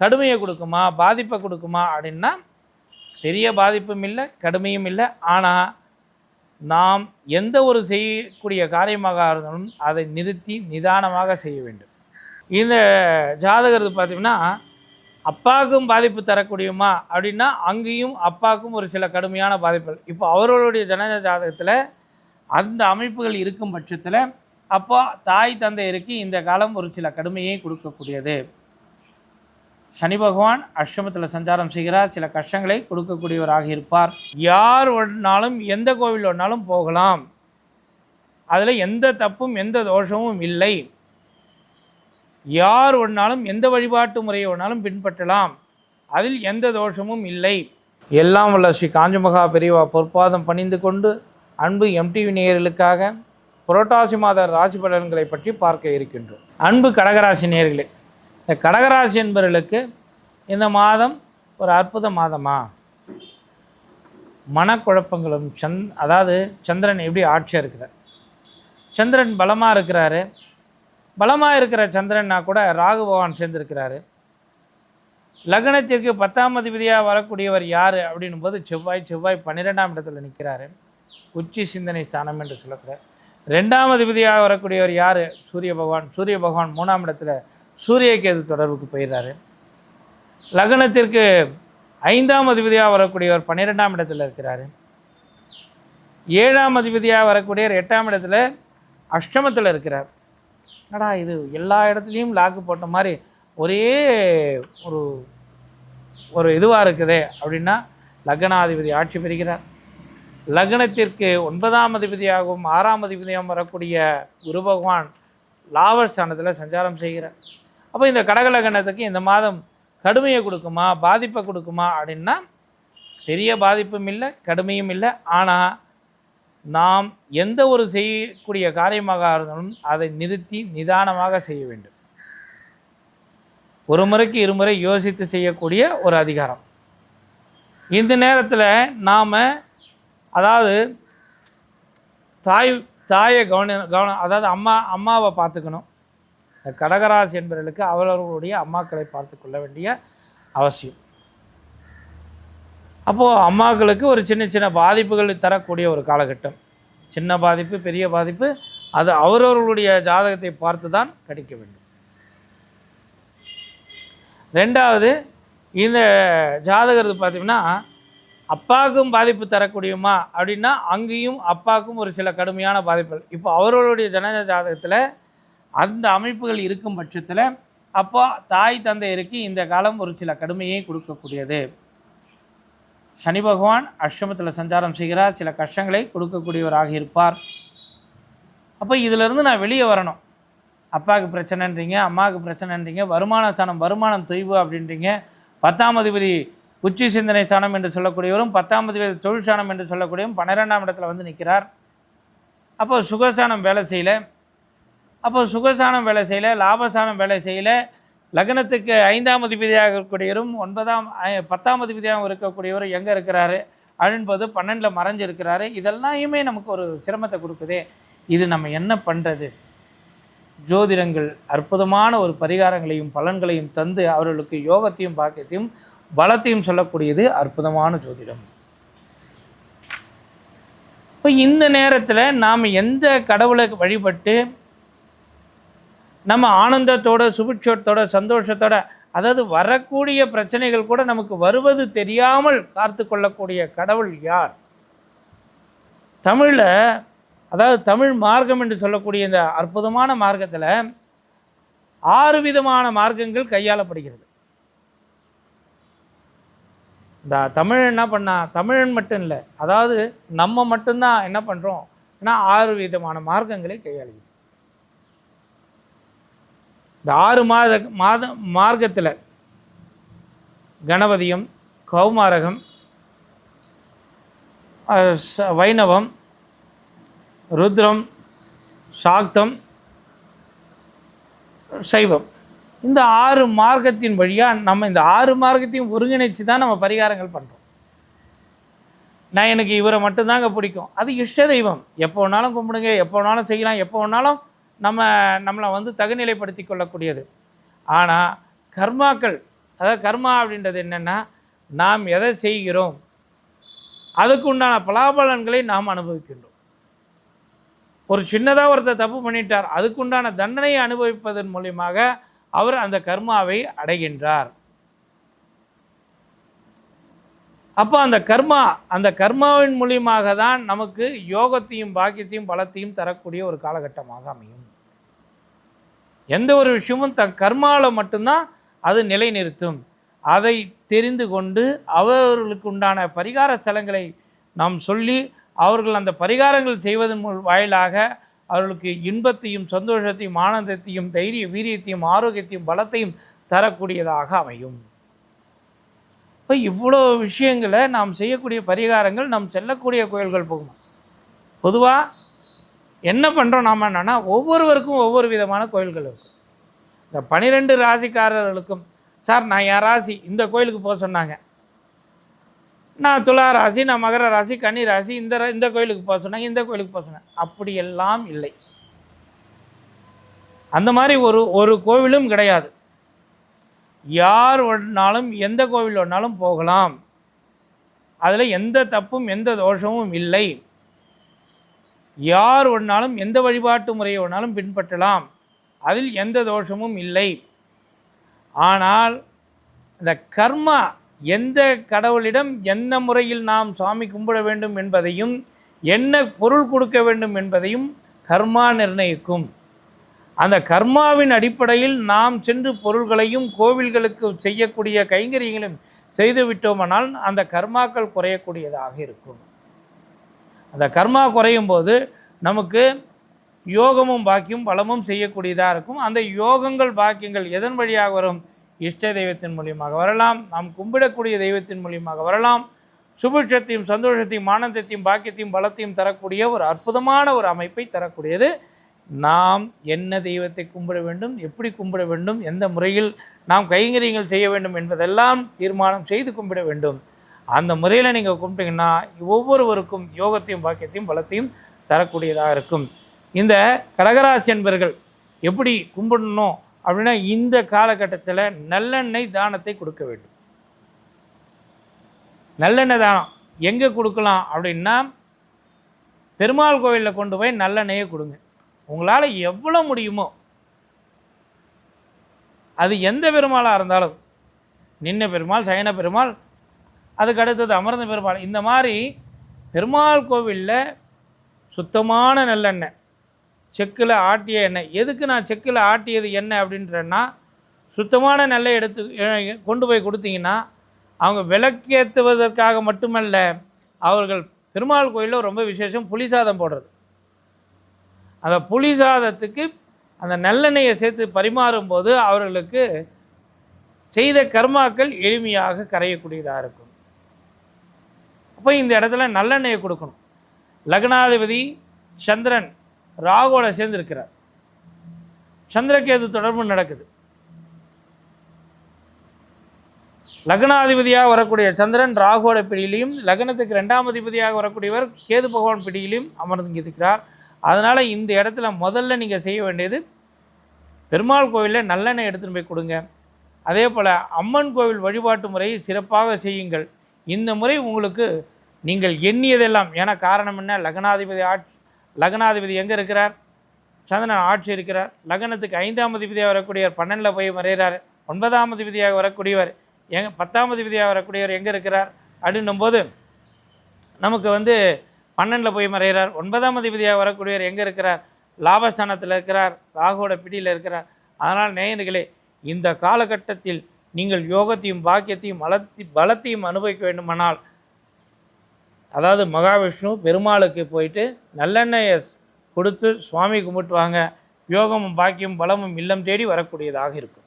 கடுமையை கொடுக்குமா பாதிப்பை கொடுக்குமா அப்படின்னா பெரிய பாதிப்பும் இல்லை கடுமையும் இல்லை. ஆனால் நாம் எந்த ஒரு செய்யக்கூடிய காரியமாக இருந்தாலும் அதை நிறுத்தி நிதானமாக செய்ய வேண்டும். இந்த ஜாதகருக்கு பார்த்தீங்கன்னா அப்பாவுக்கும் பாதிப்பு தரக்கூடியமா அப்படின்னா அங்கேயும் அப்பாவுக்கும் ஒரு சில கடுமையான பாதிப்புகள். இப்போ அவர்களுடைய ஜனன ஜாதகத்தில் அந்த அமைப்புகள் இருக்கும் பட்சத்தில் அப்போ தாய் தந்தையருக்கு இந்த காலம் ஒரு சில கடுமையை கொடுக்கக்கூடியது. சனி பகவான் அஷ்டமத்தில் சஞ்சாரம் செய்கிறார். சில கஷ்டங்களை கொடுக்கக்கூடியவராக இருப்பார். யார் வேணாலும் எந்த கோவில் வேணாலும் போகலாம். அதில் எந்த தப்பும் எந்த தோஷமும் இல்லை. யார் ஒன்னாலும் எந்த வழிபாட்டு முறையை வேணாலும் பின்பற்றலாம். அதில் எந்த தோஷமும் இல்லை. எல்லாம் உள்ள ஸ்ரீ காஞ்சமகா பெரியவா பொற்பாதம் பணிந்து கொண்டு அன்பு எம்டிவி நேயர்களுக்காக புரட்டாசி மாத ராசி பலன்களை பற்றி பார்க்க இருக்கின்றோம். அன்பு கடகராசி நேயர்களே இந்த கடகராசி என்பவர்களுக்கு இந்த மாதம் ஒரு அற்புத மாதமா? மனக்குழப்பங்களும் சந் அதாவது சந்திரன் எப்படி ஆட்சியாக இருக்கிறார்? சந்திரன் பலமாக இருக்கிறாரு. பலமாக இருக்கிற சந்திரன்னா கூட ராகு பகவான் சேர்ந்திருக்கிறாரு. லக்னத்திற்கு பத்தாம் அதிபதியாக வரக்கூடியவர் யார் அப்படின்னும் போது செவ்வாய் செவ்வாய் பன்னிரெண்டாம் இடத்துல நிற்கிறாரு உச்சி சிந்தனை ஸ்தானம் என்று சொல்லக்கூடாது ரெண்டாம் அதிபதியாக வரக்கூடியவர் யார்? சூரிய பகவான். சூரிய பகவான் மூணாம் இடத்துல சூரிய கேது தொடர்புக்கு போயிடுறாரு. லக்னத்திற்கு ஐந்தாம் அதிபதியாக வரக்கூடியவர் பன்னிரெண்டாம் இடத்துல இருக்கிறாரு. ஏழாம் அதிபதியாக வரக்கூடியவர் எட்டாம் இடத்துல அஷ்டமத்தில் இருக்கிறார். என்னடா இது? எல்லா இடத்துலையும் லாக்கு போட்ட மாதிரி ஒரே ஒரு ஒரு இதுவாக இருக்குதே அப்படின்னா லக்னாதிபதி ஆட்சி பெறுகிறார். லக்னத்திற்கு ஒன்பதாம் அதிபதியாகவும் ஆறாம் அதிபதியாகவும் வரக்கூடிய குரு பகவான் லாபஸ்தானத்தில் சஞ்சாரம் செய்கிறார். அப்போ இந்த கடகலகணத்துக்கு இந்த மாதம் கடுமையை கொடுக்குமா பாதிப்பை கொடுக்குமா அப்படின்னா பெரிய பாதிப்பும் இல்லை கடுமையும் இல்லை. ஆனால் நாம் எந்த ஒரு செய்யக்கூடிய காரியமாக இருந்தாலும் அதை நிறுத்தி நிதானமாக செய்ய வேண்டும். ஒரு முறைக்கு இருமுறை யோசித்து செய்யக்கூடிய ஒரு அதிகாரம். இந்த நேரத்தில் நாம் அதாவது தாய் தாயை கவனி கவனம் அதாவது அம்மா அம்மாவை பார்த்துக்கணும். கடகராசி என்பவர்களுக்கு அவரவர்களுடைய அம்மாக்களை பார்த்து கொள்ள வேண்டிய அவசியம். அப்போது அம்மாக்களுக்கு ஒரு சின்ன சின்ன பாதிப்புகள் தரக்கூடிய ஒரு காலகட்டம். சின்ன பாதிப்பு பெரிய பாதிப்பு அது அவரவர்களுடைய ஜாதகத்தை பார்த்து தான் கணிக்க வேண்டும். ரெண்டாவது இந்த ஜாதகருக்கு பார்த்தீங்கன்னா அப்பாவுக்கும் பாதிப்பு தரக்கூடியமா அப்படின்னா அங்கேயும் அப்பாவுக்கும் ஒரு சில கடுமையான பாதிப்புகள். இப்போ அவர்களுடைய ஜனன ஜாதகத்தில் அந்த அமைப்புகள் இருக்கும் பட்சத்தில் அப்போ தாய் தந்தையருக்கு இந்த காலம் ஒரு சில கடுமையை கொடுக்கக்கூடியது. சனி பகவான் அஷ்டமத்தில் சஞ்சாரம் செய்கிறார் சில கஷ்டங்களை கொடுக்கக்கூடியவராக இருப்பார். அப்போ இதிலிருந்து நான் வெளியே வரணும். அப்பாவுக்கு பிரச்சனைன்றீங்க அம்மாவுக்கு பிரச்சனைன்றீங்க வருமான ஸ்தானம் வருமானம் தொய்வு அப்படின்றீங்க பத்தாம் அதிபதி உச்சி சிந்தனை ஸ்தானம் என்று சொல்லக்கூடியவரும் பத்தாம் அதிபதி தொழில் ஸ்தானம் என்று சொல்லக்கூடியவரும் பன்னிரெண்டாம் இடத்துல வந்து நிற்கிறார். அப்போ சுகஸ்தானம் வேலை செய்யலை. அப்போ சுகஸ்தானம் வேலை செய்யலை லாபஸ்தானம் வேலை செய்யலை. லக்னத்துக்கு ஐந்தாம் அதிபதியாக இருக்கக்கூடியவரும் ஒன்பதாம் பத்தாம் அதிபதியாக இருக்கக்கூடியவரும் எங்கே இருக்கிறாரு அழும்போது பன்னெண்டில் மறைஞ்சிருக்கிறாரு. இதெல்லாமே நமக்கு ஒரு சிரமத்தை கொடுக்குதே. இது நம்ம என்ன பண்ணுறது ஜோதிடங்கள் அற்புதமான ஒரு பரிகாரங்களையும் பலன்களையும் தந்து அவர்களுக்கு யோகத்தையும் பாக்கியத்தையும் பலத்தையும் சொல்லக்கூடியது அற்புதமான ஜோதிடம். இப்போ இந்த நேரத்தில் நாம் எந்த கடவுளை வழிபட்டு நம்ம ஆனந்தத்தோட சுபிட்சத்தோட சந்தோஷத்தோட அதாவது வரக்கூடிய பிரச்சனைகள் கூட நமக்கு வருவது தெரியாமல் காத்து கொள்ளக்கூடிய கடவுள் யார்? தமிழில் அதாவது தமிழ் மார்க்கம் என்று சொல்லக்கூடிய இந்த அற்புதமான மார்க்கத்தில் ஆறு விதமான மார்க்கங்கள் கையாளப்படுகிறது. இந்த தமிழ் என்ன பண்ணா தமிழன் மட்டும் இல்லை அதாவது நம்ம மட்டும்தான் என்ன பண்ணுறோம் ஏன்னா ஆறு விதமான மார்க்கங்களை கையாளுகிறோம். இந்த ஆறு மாத மாத மார்க்கத்தில் கணபதியம் கௌமாரகம் அஹ், ச- வைணவம் ருத்ரம் சாக்தம் சைவம். இந்த ஆறு மார்க்கத்தின் வழியாக நம்ம இந்த ஆறு மார்க்கத்தையும் ஒருங்கிணைச்சு தான் நம்ம பரிகாரங்கள் பண்ணுறோம் நான் எனக்கு இவரை மட்டும்தாங்க பிடிக்கும். அது இஷ்ட தெய்வம். எப்போ வேணாலும் கும்பிடுங்க எப்போ வேணாலும் செய்யலாம் எப்போ வேணாலும் நம்ம நம்மளை வந்து தகுநிலைப்படுத்தி கொள்ளக்கூடியது. ஆனால் கர்மாக்கள் அதாவது கர்மா அப்படின்றது என்னென்னா நாம் எதை செய்கிறோம் அதுக்கு உண்டான பலாபலன்களை நாம் அனுபவிக்கின்றோம். ஒரு சின்னதாக ஒருத்தர் தப்பு பண்ணிட்டார் அதுக்குண்டான தண்டனையை அனுபவிப்பதன் மூலியமாக அவர் அந்த கர்மாவை அடைகின்றார். அப்போ அந்த கர்மா அந்த கர்மாவின் மூலியமாக தான் நமக்கு யோகத்தையும் பாக்கியத்தையும் பலத்தையும் தரக்கூடிய ஒரு காலகட்டமாக அமையும். எந்த ஒரு விஷயமும் தன் கர்மாவில் மட்டும்தான் அது நிலைநிறுத்தும். அதை தெரிந்து கொண்டு அவர்களுக்கு உண்டான பரிகார ஸ்தலங்களை நாம் சொல்லி அவர்கள் அந்த பரிகாரங்கள் செய்வதன் வாயிலாக அவர்களுக்கு இன்பத்தையும் சந்தோஷத்தையும் ஆனந்தத்தையும் தைரிய வீரியத்தையும் ஆரோக்கியத்தையும் பலத்தையும் தரக்கூடியதாக அமையும். இப்போ இவ்வளோ விஷயங்களை நாம் செய்யக்கூடிய பரிகாரங்கள் நாம் செல்லக்கூடிய கோயில்கள் போகும்? பொதுவாக என்ன பண்ணுறோம் நாம் என்னென்னா ஒவ்வொருவருக்கும் ஒவ்வொரு விதமான கோயில்கள் இருக்கும். இந்த பனிரெண்டு ராசிக்காரர்களுக்கும் சார் நான் என் ராசி இந்த கோயிலுக்கு போக சொன்னாங்க. நான் துலா ராசி நான் மகர ராசி கன்னி ராசி இந்த ரா- இந்த கோயிலுக்கு போக சொன்னாங்க இந்த கோயிலுக்கு போக சொன்னாங்க அப்படியெல்லாம் இல்லை. அந்த மாதிரி ஒரு ஒரு கோவிலும் கிடையாது. யார் ஒன்றாலும் எந்த கோவில் வேணாலும் போகலாம். அதில் எந்த தப்பும் எந்த தோஷமும் இல்லை. யார் ஒன்றாலும் எந்த வழிபாட்டு முறையை வேணாலும் பின்பற்றலாம். அதில் எந்த தோஷமும் இல்லை. ஆனால் இந்த கர்மா எந்த கடவுளிடம் எந்த முறையில் நாம் சாமி கும்பிட வேண்டும் என்பதையும் என்ன பொருள் கொடுக்க வேண்டும் என்பதையும் கர்மா நிர்ணயிக்கும். அந்த கர்மாவின் அடிப்படையில் நாம் சென்று பொருள்களையும் கோவில்களுக்கு செய்யக்கூடிய கைங்கரியங்களையும் செய்து விட்டோமானால் அந்த கர்மாக்கள் குறையக்கூடியதாக இருக்கும். அந்த கர்மா குறையும் போது நமக்கு யோகமும் பாக்கியம் பலமும் செய்யக்கூடியதாக இருக்கும். அந்த யோகங்கள் பாக்கியங்கள் எதன் வழியாக வரும்? இஷ்ட தெய்வத்தின் மூலியமாக வரலாம். நாம் கும்பிடக்கூடிய தெய்வத்தின் மூலியமாக வரலாம். சுபிட்சத்தையும் சந்தோஷத்தையும் ஆனந்தத்தையும் பாக்கியத்தையும் பலத்தையும் தரக்கூடிய ஒரு அற்புதமான ஒரு அமைப்பை தரக்கூடியது. நாம் என்ன தெய்வத்தை கும்பிட வேண்டும்? எப்படி கும்பிட வேண்டும்? எந்த முறையில் நாம் கைங்கரியங்கள் செய்ய வேண்டும் என்பதெல்லாம் தீர்மானம் செய்து கும்பிட வேண்டும். அந்த முறையில் நீங்கள் கும்பிட்டீங்கன்னா ஒவ்வொருவருக்கும் யோகத்தையும் பாக்கியத்தையும் பலத்தையும் தரக்கூடியதாக இருக்கும். இந்த கடகராசி என்பர்கள் எப்படி கும்பிடணும் அப்படின்னா இந்த காலகட்டத்தில் நல்லெண்ணெய் தானத்தை கொடுக்க வேண்டும். நல்லெண்ணெய் தானம். எங்கே கொடுக்கலாம் அப்படின்னா பெருமாள் கோவிலில் கொண்டு போய் நல்லெண்ணெயை கொடுங்க. உங்களால் எவ்வளோ முடியுமோ அது எந்த பெருமாளாக இருந்தாலும் நின்ன பெருமாள் சயன பெருமாள் அதுக்கு அடுத்தது அமர்ந்த பெருமாள் இந்த மாதிரி பெருமாள் கோவிலில் சுத்தமான நல்லெண்ணெய் செக்கில் ஆட்டிய எண்ணெய். எதுக்கு நான் செக்கில் ஆட்டியது எண்ணெய் அப்படின்றேன்னா சுத்தமான நெல்லை எடுத்து கொண்டு போய் கொடுத்தீங்கன்னா அவங்க விளக்கேற்றுவதற்காக மட்டுமல்ல அவர்கள் பெருமாள் கோயிலில் ரொம்ப விசேஷம் புளி சாதம் போடுறது. அந்த புளி சாதத்துக்கு அந்த நல்லெண்ணெயை சேர்த்து பரிமாறும்போது அவர்களுக்கு செய்த கர்மாக்கள் எளிமையாக கரையக்கூடியதாக இருக்கும். அப்போ இந்த இடத்துல நல்லெண்ணெயை கொடுக்கணும். லக்னாதிபதி சந்திரன் ராகுவோட சேர்ந்திருக்கிறார். சந்திரகேது தொடர்பு நடக்குது. லக்னாதிபதியாக வரக்கூடிய சந்திரன் ராகுவோட பிடியிலையும் லக்னத்துக்கு ரெண்டாம் அதிபதியாக வரக்கூடியவர் கேது பகவான் பிடியிலையும் அமர்ந்து இருக்கிறார் அதனால் இந்த இடத்துல முதல்ல நீங்கள் செய்ய வேண்டியது பெருமாள் கோவிலில் நல்லெண்ணெய் எடுத்துன்னு போய் கொடுங்க. அதே போல் அம்மன் கோவில் வழிபாட்டு முறையை சிறப்பாக செய்யுங்கள். இந்த முறை உங்களுக்கு நீங்கள் எண்ணியதெல்லாம் ஏன்னா காரணம் என்ன? லக்னாதிபதி ஆட்சி லக்னாதிபதி எங்கே இருக்கிறார்? சந்திரன் ஆட்சி இருக்கிறார். லக்னத்துக்கு ஐந்தாம் அதிபதியாக வரக்கூடியவர் பன்னெண்டில் போய் மறைகிறார். ஒன்பதாம் அதிபதியாக வரக்கூடியவர் எங் பத்தாம் அதிபதியாக வரக்கூடியவர் எங்கே இருக்கிறார்? அப்படின்னும்போது நமக்கு வந்து பன்னெண்டில் போய் மறைகிறார். ஒன்பதாம் அதிபதியாக வரக்கூடியவர் எங்கே இருக்கிறார்? லாபஸ்தானத்தில் இருக்கிறார். ராகுவோட பிடியில் இருக்கிறார். அதனால் நேயர்களே இந்த காலகட்டத்தில் நீங்கள் யோகத்தையும் பாக்கியத்தையும் பலத்தி பலத்தையும் அனுபவிக்க வேண்டுமானால் அதாவது மகாவிஷ்ணு பெருமாளுக்கு போயிட்டு நல்லெண்ணெயை கொடுத்து சுவாமி கும்பிட்டு வாங்க யோகமும் பாக்கியம் பலமும் இல்லம் தேடி வரக்கூடியதாக இருக்கும்.